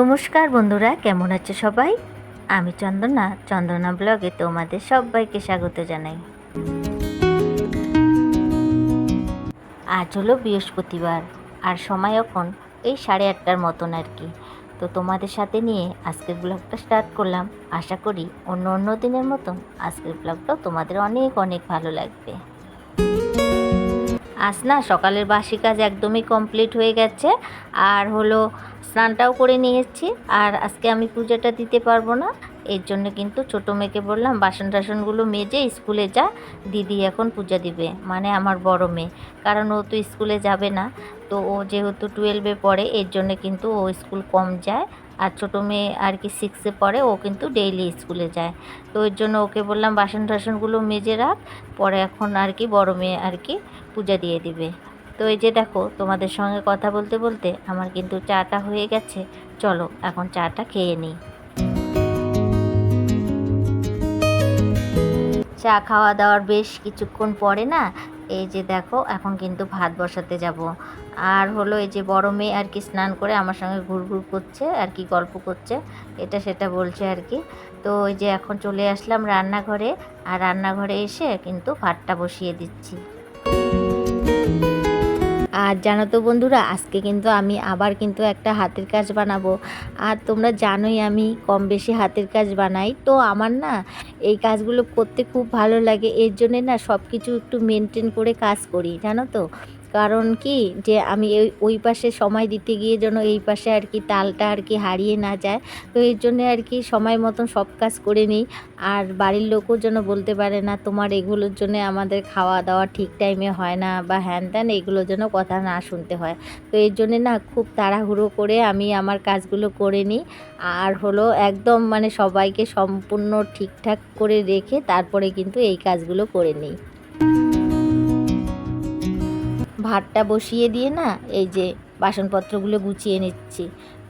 নমস্কার বন্ধুরা, কেমন আছে সবাই? আমি চন্দনা চন্দনা ব্লগে তোমাদের সবাইকে স্বাগত জানাই। আজ হলো বৃহস্পতিবার, আর সময় এখন এই সাড়ে আটটার মতন আর কি। তো তোমাদের সাথে নিয়ে আজকের ব্লগটা স্টার্ট করলাম। আশা করি অন্য অন্য দিনের মতন আজকের ব্লগটাও তোমাদের অনেক অনেক ভালো লাগবে। আজ না সকালের বাসি কাজ একদমই কমপ্লিট হয়ে গেছে। আর হলো স্নানটাও করে নিয়েছি আর আজকে আমি পূজাটা দিতে পারব না। এর জন্য কিন্তু ছোটো মেয়েকে বললাম বাসন টাসনগুলো মেজে স্কুলে যা। দিদি এখন পূজা দিবে মানে আমার বড় মেয়ে। কারণ ও তো স্কুলে যাবে না। তো ও যেহেতু টুয়েলভে পড়ে, এর জন্য কিন্তু ও স্কুল কম যায়। আর ছোটো মেয়ে আর কি সিক্সে পড়ে, ও কিন্তু ডেইলি স্কুলে যায়। তো এর জন্য ওকে বললাম বাসন টাসনগুলো মেজে রাখ। পরে এখন আর কি বড় মেয়ে আর কি পূজা দিয়ে দিবে। তো এই যে দেখো, তোমাদের সঙ্গে কথা বলতে বলতে আমার কিন্তু চাটা হয়ে গেছে। চলো, এখন চাটা খেয়ে নিই। চা খাওয়া দাওয়ার বেশ কিছুক্ষণ পরে না, এই যে দেখো, এখন কিন্তু ভাত বসাতে যাব। আর হলো এই যে বড় মেয়ে আর কি স্নান করে আমার সঙ্গে ঘুরঘুর করছে, আর কি গল্প করছে, এটা সেটা বলছে আর কি। তো ওই যে এখন চলে আসলাম রান্নাঘরে, আর রান্নাঘরে এসে কিন্তু ভাতটা বসিয়ে দিচ্ছি। আর জানো তো বন্ধুরা, আজকে কিন্তু আমি আবার কিন্তু একটা হাতের কাজ বানাবো। আর তোমরা জানোই আমি কম বেশি হাতের কাজ বানাই। তো আমার না এই কাজগুলো করতে খুব ভালো লাগে, এর জন্যে না সব কিছু একটু মেনটেন করে কাজ করি, জানো তো? কারণ কি যে আমি ওই পাশে সময় দিতে গিয়ে যেন এই পাশে আর কি তালটা আর কি হারিয়ে না যায়। তো এর জন্য আর কি সময় মতন সব কাজ করে নিই। আর বাড়ির লোকও যেন বলতে পারে না, তোমার এগুলোর জন্য আমাদের খাওয়া দাওয়া ঠিক টাইমে হয় না বা হ্যান ত্যান এগুলোর জন্য কথা না শুনতে হয়। তো এর জন্যে না খুব তাড়াহুড়ো করে আমি আমার কাজগুলো করে নিই। আর হলো একদম মানে সবাইকে সম্পূর্ণ ঠিকঠাক করে রেখে তারপরে কিন্তু এই কাজগুলো করে নিই। ভাতটা বসিয়ে দিয়ে না এই যে বাসনপত্রগুলো গুছিয়ে নিচ্ছি।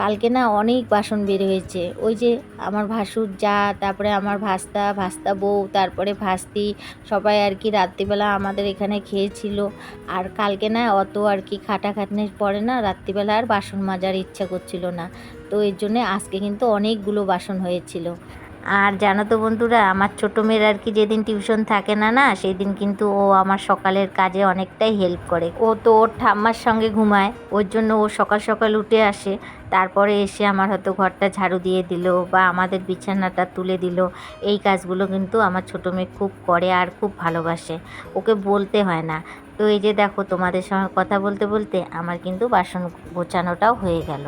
কালকে না অনেক বাসন বের হয়েছে। ওই যে আমার ভাসুর যা, তারপরে আমার ভাস্তা ভাস্তা বউ, তারপরে ভাস্তি, সবাই আর কি রাত্রিবেলা আমাদের এখানে খেয়েছিল। আর কালকে না অত আর কি খাটাখাটনির পরে না রাত্রিবেলা আর বাসন মাজার ইচ্ছা করছিল না। তো এর জন্যে আজকে কিন্তু অনেকগুলো বাসন হয়েছিল। আর জানো তো বন্ধুরা, আমার ছোটো মেয়ের আর কি যেদিন টিউশন থাকে না না সেই দিন কিন্তু ও আমার সকালের কাজে অনেকটাই হেল্প করে। ও তো ওর ঠাম্মার সঙ্গে ঘুমায়, ওর জন্য ও সকাল সকাল উঠে আসে। তারপরে এসে আমার হয়তো ঘরটা ঝাড়ু দিয়ে দিল বা আমাদের বিছানাটা তুলে দিল। এই কাজগুলো কিন্তু আমার ছোটো মেয়ে খুব করে আর খুব ভালোবাসে। ওকে বলতে হয় না। তো এই যে দেখো, তোমাদের সঙ্গে কথা বলতে বলতে আমার কিন্তু বাসন গোছানোটাও হয়ে গেল।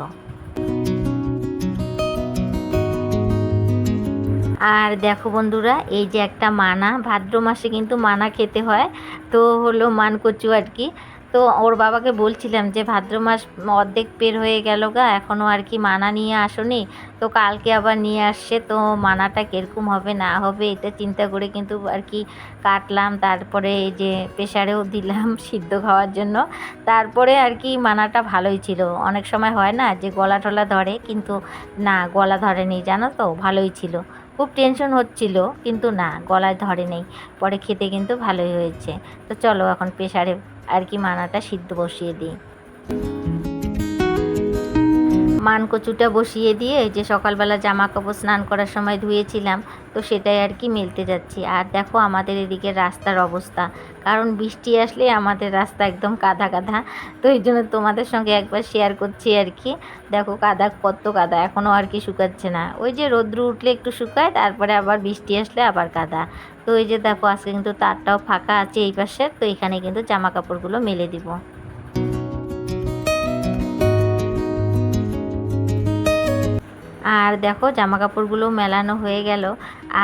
আর দেখো বন্ধুরা, এই যে একটা মানা, ভাদ্র মাসে কিন্তু মানা খেতে হয়, তো হলো মান কচু আর কি। তো ওর বাবাকে বলছিলাম যে, ভাদ্র মাস অর্ধেক পের হয়ে গেল গা এখনও আর কি মানা নিয়ে আসনি, তো কালকে আবার নিয়ে আসছে, তো মানাটা কীরকম হবে, না হবে, এটা চিন্তা করে কিন্তু আর কি কাটলাম, তারপরে এই যে প্রেশারেও দিলাম সিদ্ধ খাওয়ার জন্য। তারপরে আর কি মানাটা ভালোই ছিল। অনেক সময় হয় না যে, গলা টলা ধরে, কিন্তু না, গলা ধরেনি, জানো তো, ভালোই ছিল। খুব টেনশন হচ্ছিল, কিন্তু না, গলায় ধরে নেই। পরে খেতে কিন্তু ভালোই হয়েছে। তো চলো এখন প্রেশারে আর কি মানাটা সিদ্ধ বসিয়ে দিই। মানকচুটা বসিয়ে দিয়ে যে সকালবেলা জামা কাপড় স্নান করার সময় ধুয়েছিলাম, তো সেটাই আর কি মেলতে যাচ্ছি। আর দেখো আমাদের এদিকে রাস্তার অবস্থা, কারণ বৃষ্টি আসলে আমাদের রাস্তা একদম কাদা কাদা, তো এই জন্য তোমাদের সঙ্গে একবার শেয়ার করছি আর কি। দেখো কাদা, কত কাদা এখনও আর কি শুকাচ্ছে না। ওই যে রোদ্রু উঠলে একটু শুকায়, তারপরে আবার বৃষ্টি আসলে আবার কাদা। তো এই যে দেখো আজকে কিন্তু তারটাও ফাঁকা আছে এই পাশে, তো এখানে কিন্তু জামা কাপড়গুলো মেলে দিব। আর দেখো জামা কাপড়গুলো মেলানো হয়ে গেল।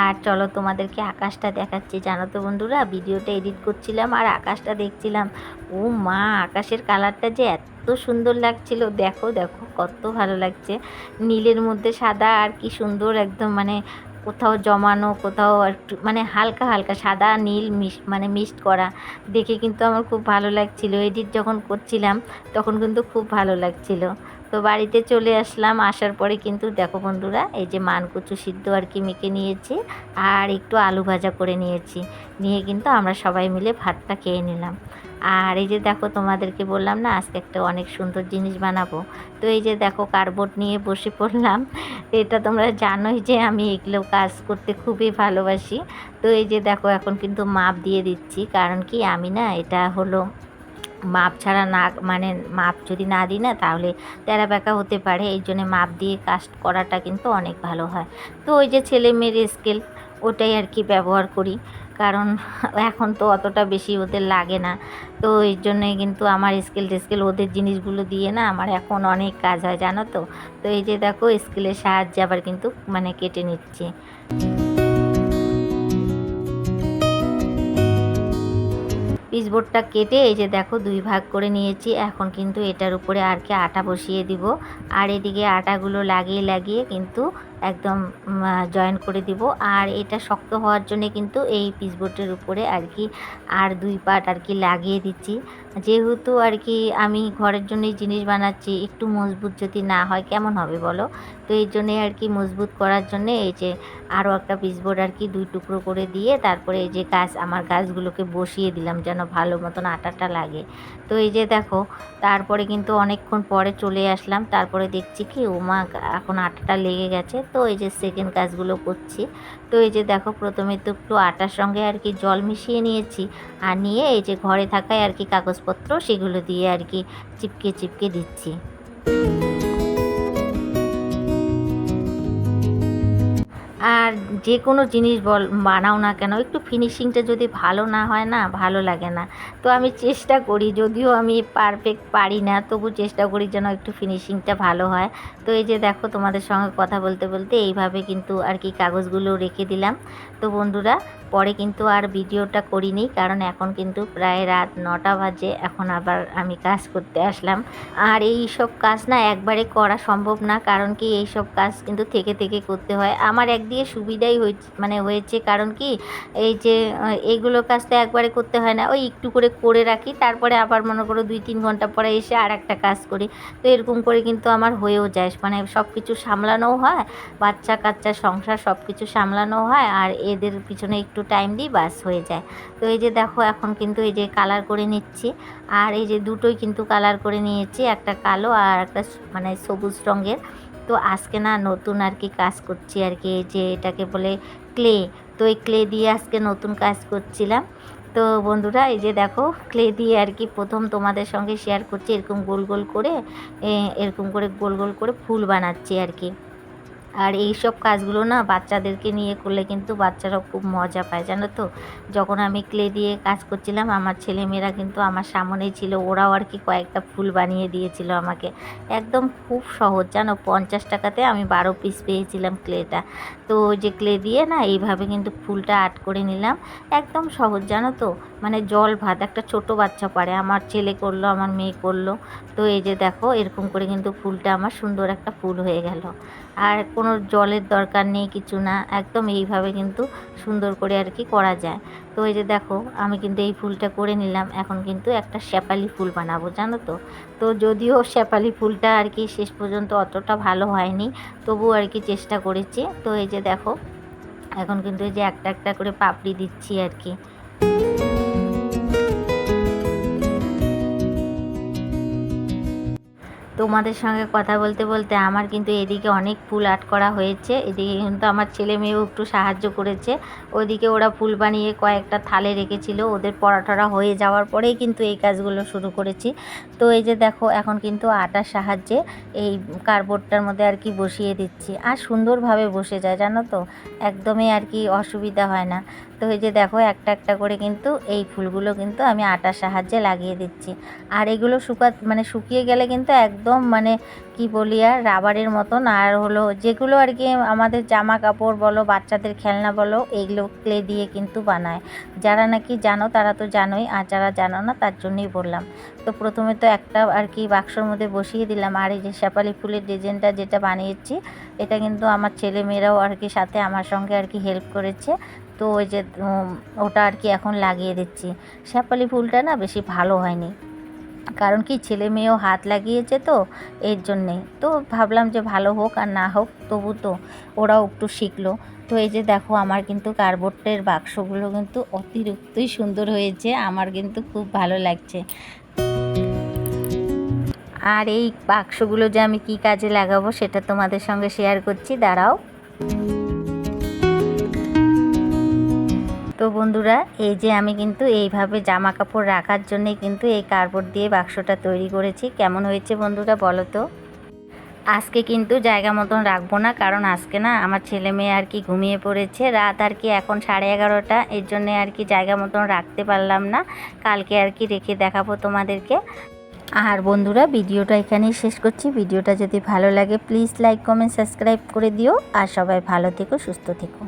আর চলো তোমাদেরকে আকাশটা দেখাচ্ছি। জানো তো বন্ধুরা, ভিডিওটা এডিট করছিলাম আর আকাশটা দেখছিলাম। ও মা, আকাশের কালারটা যে এত সুন্দর লাগছিল। দেখো দেখো, কত ভালো লাগছে। নীলের মধ্যে সাদা আর কি সুন্দর একদম মানে কোথাও জমানো, কোথাও একটু মানে হালকা হালকা সাদা, নীল মিশ মানে মিক্সড করা। দেখে কিন্তু আমার খুব ভালো লাগছিল। এডিট যখন করছিলাম, তখন কিন্তু খুব ভালো লাগছিল। তো বাড়িতে চলে আসলাম। আসার পরে কিন্তু দেখো বন্ধুরা, এই যে মানকুচু সিদ্ধ আর কি মেখে নিয়েছি আর একটু আলু ভাজা করে নিয়েছি। নিয়ে কিন্তু আমরা সবাই মিলে ভাতটা খেয়ে নিলাম। আর এই যে দেখো তোমাদেরকে বললাম না, আজকে একটা অনেক সুন্দর জিনিস বানাবো। তো এই যে দেখো কার্ডবোর্ড নিয়ে বসে পড়লাম। এটা তোমরা জানোই যে আমি এগুলো কাজ করতে খুবই ভালোবাসি। তো এই যে দেখো এখন কিন্তু মাপ দিয়ে দিচ্ছি। কারণ কি আমি না, এটা হলো মাপ ছাড়া না মানে মাপ যদি না দিই না, তাহলে তেরা ব্যাকা হতে পারে। এই জন্যে মাপ দিয়ে কাজ করাটা কিন্তু অনেক ভালো হয়। তো ওই যে ছেলে মেয়ের স্কেল ওটাই আর কি ব্যবহার করি। কারণ এখন তো অতটা বেশি ওদের লাগে না। তো এই জন্যই কিন্তু আমার স্কেল টেস্কেল ওদের জিনিসগুলো দিয়ে না আমার এখন অনেক কাজ হয়, জানো তো? তো এই যে দেখো স্কেলের সাহায্যে আবার কিন্তু মানে কেটে নিচ্ছি। পিসবোর্ডটা কেটে এই যে দেখো দুই ভাগ করে নিয়েছি, এখন কিন্তু এটার উপরে আর কি আটা বসিয়ে দিব। আর এদিকে আটাগুলো লাগিয়ে লাগিয়ে কিন্তু একদম জয়েন করে দিব। আর এটা শক্ত হওয়ার জন্য কিন্তু এই পিসবোর্ডের উপরে আর কি আর দুই পাট আর কি লাগিয়ে দিচ্ছি। যেহেতু আর কি আমি ঘরের জন্যই জিনিস বানাচ্ছি, একটু মজবুত যদি না হয় কেমন হবে বলো? তো এই জন্যে আর কি মজবুত করার জন্য এই যে আরও একটা পিসবোর্ড আর কি দুই টুকরো করে দিয়ে তারপরে এই যে গাছ, আমার গাছগুলোকে বসিয়ে দিলাম যেন ভালো মতন আটাটা লাগে। তো এই যে দেখো, তারপরে কিন্তু অনেকক্ষণ পরে চলে আসলাম। তারপরে দেখছি কি ওমা এখন আটাটা লেগে গেছে। তো এই যে সেকেন্ড কাজগুলো করছি। তো এই যে দেখো, প্রথমে তো একটু আটার সঙ্গে আর কি জল মিশিয়ে নিয়েছি আর নিয়ে এই যে ঘরে থাকায় আর কি কাগজপত্র সেগুলো দিয়ে আর কি চিপকে চিপকে দিচ্ছি। আর যে কোনো জিনিস বল, বানাও না কেন, একটু ফিনিশিংটা যদি ভালো না হয় না, ভালো লাগে না। তো আমি চেষ্টা করি, যদিও আমি পারফেক্ট পারি না, তবু চেষ্টা করি যেন একটু ফিনিশিংটা ভালো হয়। তো এই যে দেখো, তোমাদের সঙ্গে কথা বলতে বলতে এইভাবে কিন্তু আর কি কাগজগুলো রেখে দিলাম। তো বন্ধুরা পরে কিন্তু আর ভিডিওটা করিনি, কারণ এখন কিন্তু প্রায় রাত নটা বাজে, এখন আবার আমি কাজ করতে আসলাম। আর এই সব কাজ না একবারে করা সম্ভব না, কারণ কি এই সব কাজ কিন্তু থেকে থেকে করতে হয়। আমার একদিকে সুবিধাই হয়েছে মানে হয়েছে কারণ কি, এই যে এইগুলো কাজ তো একবারে করতে হয় না, ওই একটু করে করে রাখি, তারপরে আবার মনে করো দুই তিন ঘণ্টা পরে এসে আর একটা কাজ করি। তো এরকম করে কিন্তু আমার হয়েও যায় মানে সব কিছু সামলানোও হয় বাচ্চা কাচ্চা সংসার সব কিছু সামলানোও হয়, আর এদের পিছনে একটু টাইম দিই বাস হয়ে যায়। তো এই যে দেখো, এখন কিন্তু এই যে কালার করে নিচ্ছি। আর এই যে দুটোই কিন্তু কালার করে নিয়েছি, একটা কালো আর একটা মানে সবুজ রঙের। তো আজকে না নতুন আর কি কাজ করছি আর কি যে এটাকে বলে ক্লে তো এই ক্লে দিয়ে আজকে নতুন কাজ করছিলাম। তো বন্ধুরা, এই যে দেখো ক্লে দিয়ে আর কি প্রথম তোমাদের সঙ্গে শেয়ার করছি, এরকম গোল গোল করে এরকম করে গোল গোল করে ফুল বানাচ্ছি আর কি। আর এই সব কাজগুলো না বাচ্চাদেরকে নিয়ে করলে কিন্তু বাচ্চারাও খুব মজা পায়, জানো তো? যখন আমি ক্লে দিয়ে কাজ করছিলাম, আমার ছেলেমেয়েরা কিন্তু আমার সামনেই ছিল, ওরাও আর কি কয়েকটা ফুল বানিয়ে দিয়েছিল আমাকে। একদম খুব সহজ, জানো? পঞ্চাশ টাকাতে আমি বারো পিস পেয়েছিলাম ক্লেটা তো যে ক্লে দিয়ে না এইভাবে কিন্তু ফুলটা আর্ট করে নিলাম। একদম সহজ, জানো তো? মানে জল ভাত, একটা ছোট বাচ্চা পারে, আমার ছেলে করল, আমার মেয়ে করল। তো এই যে দেখো, এরকম করে কিন্তু ফুলটা আমার সুন্দর একটা ফুল হয়ে গেল। আর কোনো জলের দরকার নেই, কিছু না। একদম এইভাবে কিন্তু সুন্দর করে আর কি করা যায়। তো এই যে দেখো, আমি কিন্তু এই ফুলটা করে নিলাম। এখন কিন্তু একটা শ্যাপালি ফুল বানাবো, জানো তো? তো যদিও শ্যাপালি ফুলটা আর কি শেষ পর্যন্ত অতটা ভালো হয়নি তবু আর কি চেষ্টা করেছি। তো এই যে দেখো, এখন কিন্তু এই যে একটা একটা করে পাপড়ি দিচ্ছি আর কি। তোমাদের সঙ্গে কথা বলতে বলতে আমার কিন্তু এদিকে অনেক ফুল আর্ট করা হয়েছে। এদিকে কিন্তু আমার ছেলে মেয়েও একটু সাহায্য করেছে। ওদিকে ওরা ফুল বানিয়ে কয়েকটা থালে রেখেছিল। ওদের পড়াটরা হয়ে যাওয়ার পরেই কিন্তু এই কাজগুলো শুরু করেছি। তো এই যে দেখো, এখন কিন্তু আটার সাহায্যে এই কার্ডবোর্ডটার মধ্যে আর কি বসিয়ে দিচ্ছি। আর সুন্দরভাবে বসে যায়, জানো তো? একদমই আর কি অসুবিধা হয় না। তো এই যে দেখো, একটা একটা করে কিন্তু এই ফুলগুলো কিন্তু আমি আটার সাহায্যে লাগিয়ে দিচ্ছি। আর এগুলো শুকা মানে শুকিয়ে গেলে কিন্তু একদম মানে কি বলি আর, রাবারের মতন। আর হলো যেগুলো আর কি আমাদের জামা কাপড় বলো, বাচ্চাদের খেলনা বলো, এইগুলো ক্লে দিয়ে কিন্তু বানায়। যারা নাকি জানো তারা তো জানোই, আর যারা জানো না তার জন্যই বললাম। তো প্রথমে তো একটা আর কি বাক্সর মধ্যে বসিয়ে দিলাম। আর এই যে শেপালি ফুলের ডিজাইনটা যেটা বানিয়েছি, এটা কিন্তু আমার ছেলে মেয়েরাও আর কি সাথে আমার সঙ্গে আর কি হেল্প করেছে। তো ওই যে ওটা আর কি এখন লাগিয়ে দিচ্ছি। শ্যাপালি ফুলটা না বেশি ভালো হয়নি। কারণ কি ছেলে মেয়েও হাত লাগিয়েছে তো, এর জন্যে। তো ভাবলাম যে ভালো হোক আর না হোক, তবু তো ওরাও একটু শিখলো। তো এই যে দেখো, আমার কিন্তু কার্ডবোর্ডের বাক্সগুলো কিন্তু অতিরিক্তই সুন্দর হয়েছে, আমার কিন্তু খুব ভালো লাগছে। আর এই বাক্সগুলো যে আমি কি কাজে লাগাবো সেটা তোমাদের সঙ্গে শেয়ার করছি, দাঁড়াও। তো বন্ধুরা, এই যে আমি কিন্তু এইভাবে জামা কাপড় রাখার জন্যে কিন্তু এই কার্ডবোর্ড দিয়ে বাক্সটা তৈরি করেছি। কেমন হয়েছে বন্ধুরা বলো তো? আজকে কিন্তু জায়গা মতন রাখব না, কারণ আজকে না আমার ছেলে মেয়ে আর কি ঘুমিয়ে পড়েছে। রাত আর কি এখন সাড়ে এগারোটা, এর জন্যে আর কি জায়গা মতন রাখতে পারলাম না। কালকে আর কি রেখে দেখাবো তোমাদেরকে। আর বন্ধুরা, ভিডিওটা এখানেই শেষ করছি। ভিডিওটা যদি ভালো লাগে, প্লিজ লাইক, কমেন্ট, সাবস্ক্রাইব করে দিও। আর সবাই ভালো থেকো, সুস্থ থেকো।